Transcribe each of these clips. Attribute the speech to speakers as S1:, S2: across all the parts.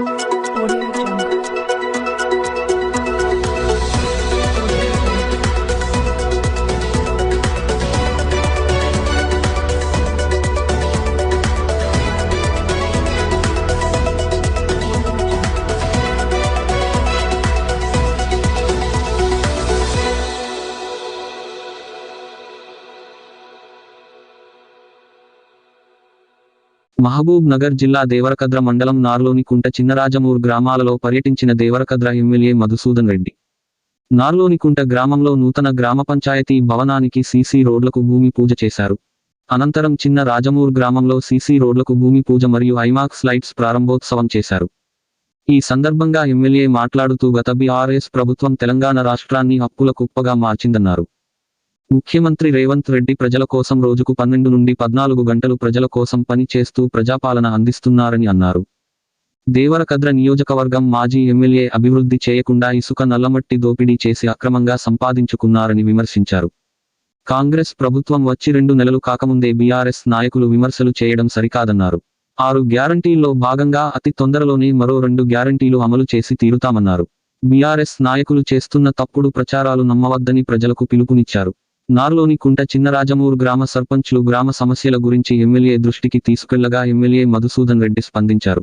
S1: Thank you.
S2: Mahabub Nagar జిల్లా దేవరకద్ర మండలం నార్లోని కుంట చిన్నరాజమూర్ గ్రామాలలో పర్యటించిన దేవరకద్ర ఎమ్మెల్యే మధుసూదన్ రెడ్డి. నార్లోని కుంట గ్రామంలో నూతన గ్రామ పంచాయతీ భవనానికి సీసీ రోడ్లకు భూమి పూజ చేశారు. అనంతరం చిన్న రాజమూర్ గ్రామంలో సీసీ రోడ్లకు భూమి పూజ మరియు ఐమాక్స్ లైట్స్ ప్రారంభోత్సవం చేశారు. ఈ సందర్భంగా ఎమ్మెల్యే మాట్లాడుతూ గత బీఆర్ఎస్ ప్రభుత్వం తెలంగాణ రాష్ట్రాన్ని అప్పుల కుప్పగా మార్చిందన్నారు. ముఖ్యమంత్రి రేవంత్ రెడ్డి ప్రజల కోసం రోజుకు పన్నెండు నుండి పద్నాలుగు గంటలు ప్రజల కోసం పని చేస్తూ ప్రజాపాలన అందిస్తున్నారని అన్నారు. దేవరకద్ర నియోజకవర్గం మాజీ ఎమ్మెల్యే అభివృద్ధి చేయకుండా ఇసుక నల్లమట్టి దోపిడీ చేసి అక్రమంగా సంపాదించుకున్నారని విమర్శించారు. కాంగ్రెస్ ప్రభుత్వం వచ్చి రెండు నెలలు కాకముందే బీఆర్ఎస్ నాయకులు విమర్శలు చేయడం సరికాదన్నారు. ఆరు గ్యారంటీల్లో భాగంగా అతి తొందరలోనే మరో రెండు గ్యారంటీలు అమలు చేసి తీరుతామన్నారు. బీఆర్ఎస్ నాయకులు చేస్తున్న తప్పుడు ప్రచారాలు నమ్మవద్దని ప్రజలకు పిలుపునిచ్చారు. నార్లోని కుంట చిన్నరాజమూరు గ్రామ సర్పంచ్లు గ్రామ సమస్యల గురించి ఎమ్మెల్యే దృష్టికి తీసుకెళ్ళగా ఎమ్మెల్యే మధుసూదన్ రెడ్డి స్పందించారు.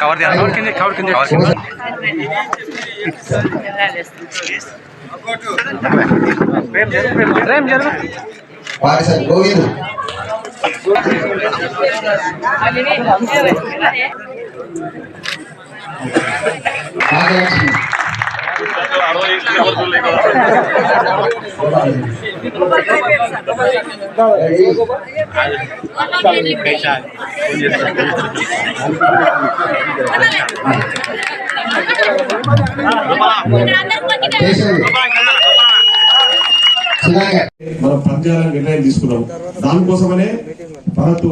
S3: కవర్ కవర్ కింద కవర్ కింద కవర్ కింద ప్రేమ్ జరుగు
S4: పాకిస్తాన్ గోవింద్
S5: మనం పనిచేయాలని నిర్ణయం తీసుకున్నాం. దానికోసమనే భరత్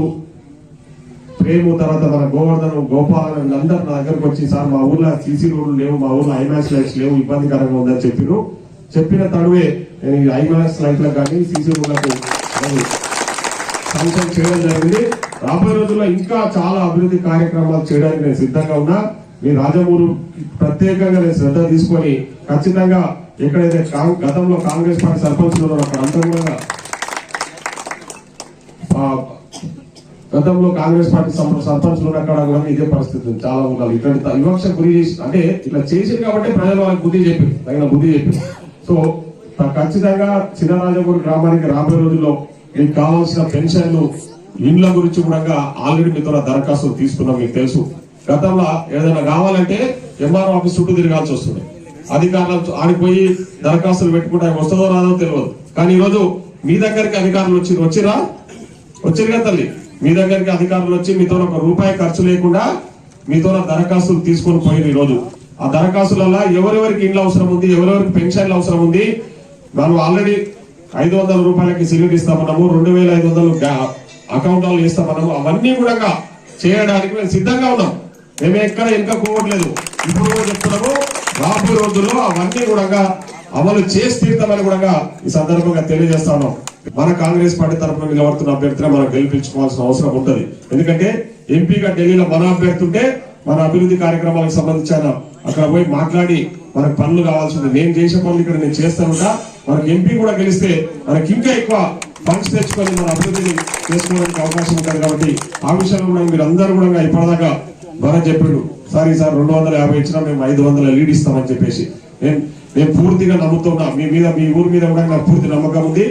S5: మేము తర్వాత మన గోవర్ధన్ గోపాలన్ వీళ్ళందరూ నా దగ్గరకు వచ్చి సార్ మా ఊర్లో సీసీ రోడ్లు లేవు మా ఊర్లో ఐమాక్స్ లైట్స్ లేవు ఇబ్బందికరంగా ఉందని చెప్పిరు. చెప్పిన తడువే నేను ఐమాక్స్ లైట్లకు కానీ సీసీ రోడ్లకు నేను చేయడం జరిగింది. రాబోయే రోజుల్లో ఇంకా చాలా అభివృద్ధి కార్యక్రమాలు చేయడానికి నేను సిద్ధంగా ఉన్నా. మీ రాజమూరు ప్రత్యేకంగా నేను శ్రద్ధ తీసుకొని ఖచ్చితంగా ఎక్కడైతే గతంలో కాంగ్రెస్ పార్టీ సర్పంచ్ ఉన్నారో అక్కడ అంతా కూడా గతంలో కాంగ్రెస్ పార్టీ సర్ప- సర్పంచ్లు ఉన్న కాడ కూడా ఇదే పరిస్థితి ఉంది. చాలా ఉండాలి. ఇట్లాంటి వివక్ష గురి చేసి అంటే ఇట్లా చేసింది కాబట్టి ప్రజలు వాళ్ళకి బుద్ధి చెప్పింది తగిన బుద్ధి చెప్పింది సో ఖచ్చితంగా చిన్నరాజపూర్ గ్రామానికి రాబోయే రోజుల్లో మీకు కావాల్సిన పెన్షన్లు ఇండ్ల గురించి కూడా ఆల్రెడీ మీతో దరఖాస్తులు తీసుకున్నాం మీకు తెలుసు. గతంలో ఏదైనా కావాలంటే ఎంఆర్ఓ ఆఫీస్ చుట్టూ తిరగాల్సి వస్తుంది. అధికారులు ఆడిపోయి దరఖాస్తులు పెట్టుకుంటే వస్తుందో రాదో తెలియదు. కానీ ఈరోజు మీ దగ్గరికి అధికారులు వచ్చి వచ్చిరా? వచ్చారు కదా తల్లి? మీ దగ్గరికి అధికారులు వచ్చి మీతో ఒక రూపాయి ఖర్చు లేకుండా మీతో దరఖాస్తులు తీసుకొని పోయిన ఈ రోజు ఆ దరఖాస్తులలో ఎవరెవరికి ఇండ్లు అవసరం ఉంది ఎవరెవరికి పెన్షన్లు అవసరం ఉంది మనం ఆల్రెడీ ఐదు వందల రూపాయలకి సిలిండర్ ఇస్తామన్నాము రెండు వేల ఐదు వందలు అకౌంట్లో ఇస్తామన్నాము. అవన్నీ కూడా చేయడానికి మేము సిద్ధంగా ఉన్నాం. మేము ఎక్కడ ఇంకా పోవట్లేదు ఇప్పుడు కూడా చెప్తున్నాము రాబోయే రోజుల్లో అవన్నీ కూడా అమలు చేసి తీరుతామని కూడా ఈ సందర్భంగా తెలియజేస్తా ఉన్నాం. మన కాంగ్రెస్ పార్టీ తరఫున నిలబడుతున్న అభ్యర్థిని మనం గెలిపించుకోవాల్సిన అవసరం ఉంటది. ఎందుకంటే ఎంపీగా ఢిల్లీలో మన అభ్యర్థి ఉంటే మన అభివృద్ధి కార్యక్రమాలకు సంబంధించిన అక్కడ పోయి మాట్లాడి మనకు పనులు కావాల్సింది. నేను చేసే పనులు ఇక్కడ నేను చేస్తానుగా మనకి ఎంపీ కూడా గెలిస్తే మనకి ఇంకా ఎక్కువ ఫండ్స్ తెచ్చుకొని మన అభివృద్ధిని చేసుకోవడానికి అవకాశం ఉంటుంది కాబట్టి ఆ విషయంలో కూడా మీరు అందరూ కూడా ఇప్పటిదాకా భరత్ చెప్పిండు సార్ రెండు వందల యాభై ఇచ్చినా మేము ఐదు వందల లీడ్ ఇస్తామని చెప్పేసి. నేను నేను పూర్తిగా నమ్ముతున్నా. మీ మీద మీ ఊరి మీద కూడా నాకు పూర్తి నమ్మకం ఉంది.